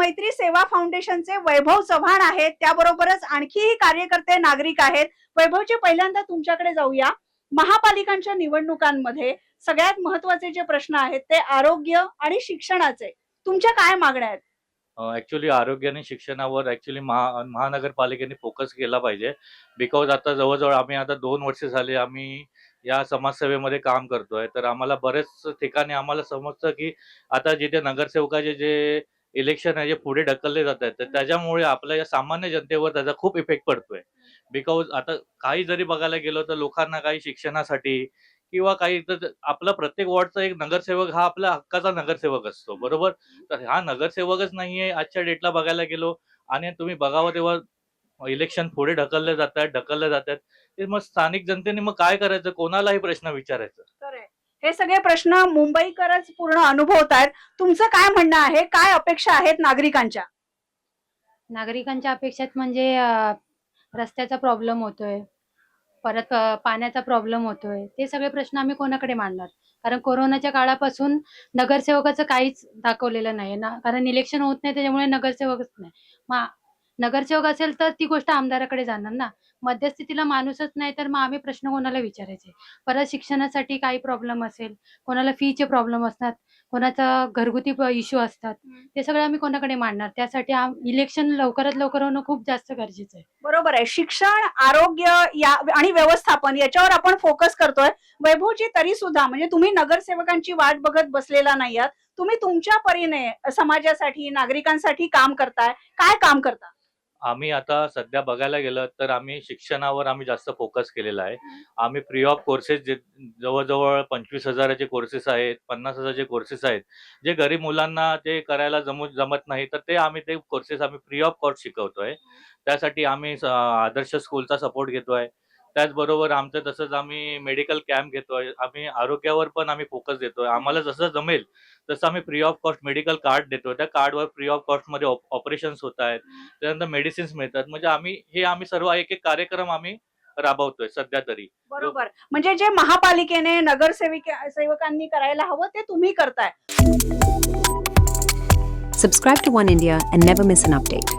मैत्री सेवा फाउंडेशनचे वैभव चव्हाण आहेत. त्याबरोबरच आणखीही कार्यकर्ते नागरिक आहेत. वैभवचे पहिल्यांदा तुमच्याकडे जाऊया. महापालिकांच्या निवडणुकांमध्ये सगळ्यात महत्त्वाचे जे प्रश्न आहेत ते आरोग्य आणि शिक्षणाचे. तुमच्या काय मागण्या आहेत? ऍक्च्युली आरोग्य आणि शिक्षणावर ऍक्च्युली महा महानगरपालिकेने फोकस केला पाहिजे. बिकॉज आता जवळजवळ आम्ही आता दोन वर्ष झाले आम्ही या समाजसेवेमध्ये काम करतोय. तर आम्हाला बरेच ठिकाणी आम्हाला समजतं की आता जिथे नगरसेवकाचे जे इलेक्शन आहे जे पुढे ढकलले जात आहेत तर त्याच्यामुळे आपल्या या सामान्य जनतेवर त्याचा खूप इफेक्ट पडतोय. बिकॉज आता काही जरी बघायला गेलो तर लोकांना काही शिक्षणासाठी किंवा काही तर आपला प्रत्येक वॉर्डचा एक नगरसेवक हा आपल्या हक्काचा नगरसेवक असतो बरोबर? तर हा नगरसेवकच नाहीये आजच्या डेटला बघायला गेलो. आणि तुम्ही बघावं तेव्हा इलेक्शन पुढे ढकलले जात आहेत ढकलले जात आहेत. मग स्थानिक जनतेने मग काय करायचं? कोणालाही प्रश्न विचारायचा. हे सगळे प्रश्न मुंबईकरच पूर्ण अनुभवत आहेत. तुमचं काय म्हणणं आहे? काय अपेक्षा आहेत नागरिकांच्या? नागरिकांच्या अपेक्षात म्हणजे रस्त्याचा प्रॉब्लेम होतोय. परत पाण्याचा प्रॉब्लेम होतोय. ते सगळे प्रश्न आम्ही कोणाकडे मांडणार? कारण कोरोनाच्या काळापासून नगरसेवकाचं काहीच दाखवलेलं नाही ना. कारण इलेक्शन होत नाही त्याच्यामुळे नगरसेवकच नाही. मग नगरसेवक असेल तर ती गोष्ट आमदाराकडे जाणार ना. मध्यस्थितीला माणूसच नाही तर मग आम्ही प्रश्न कोणाला विचारायचे? परत शिक्षणासाठी काही प्रॉब्लेम असेल कोणाला फीचे प्रॉब्लेम असतात कोणाचा घरगुती इश्यू असतात ते सगळे आम्ही कोणाकडे मांडणार? त्यासाठी इलेक्शन लवकरात लवकर होणं खूप जास्त गरजेचं आहे. बरोबर आहे. शिक्षण आरोग्य या आणि व्यवस्थापन याच्यावर आपण फोकस करतोय. वैभवजी तरी सुद्धा म्हणजे तुम्ही नगरसेवकांची वाट बघत बसलेला नाही आहात तुम्ही तुमच्या परीने समाजासाठी नागरिकांसाठी काम करताय. काय काम करता? आम्ही आता सध्या बघायला गेलं तर आम्ही शिक्षणावर आम्ही जास्त फोकस केलेला आहे. आम्ही फ्री ऑफ कोर्सेस जे जवळजवळ पंचवीस हजाराचे कोर्सेस आहेत पन्नास हजाराचे कोर्सेस आहेत. जे गरीब मुलांना ते करायला जमू जमत नाही तर ते आम्ही ते कोर्सेस आम्ही फ्री ऑफ कॉस्ट शिकवतोय. त्यासाठी आम्ही आदर्श स्कूलचा सपोर्ट घेतोय. त्याचबरोबर आमचं तसंच आम्ही मेडिकल कॅम्प घेतोय आम्ही आरोग्यावर पण आम्ही फोकस देतोय. आम्हाला जसं जमेल तसं आम्ही free of cost medical card देतोय. त्या कार्डवर फ्री ऑफ कॉस्टमध्ये ऑपरेशन्स होत आहेत. त्यानंतर मेडिसिन्स मिळतात. म्हणजे आम्ही हे आम्ही सर्व एक एक कार्यक्रम आम्ही राबवतोय सध्या तरी. बरोबर. म्हणजे जे महापालिकेने नगरसेविक सेवकांनी करायला हवं ते तुम्ही करताय. Subscribe to One India and never miss an update.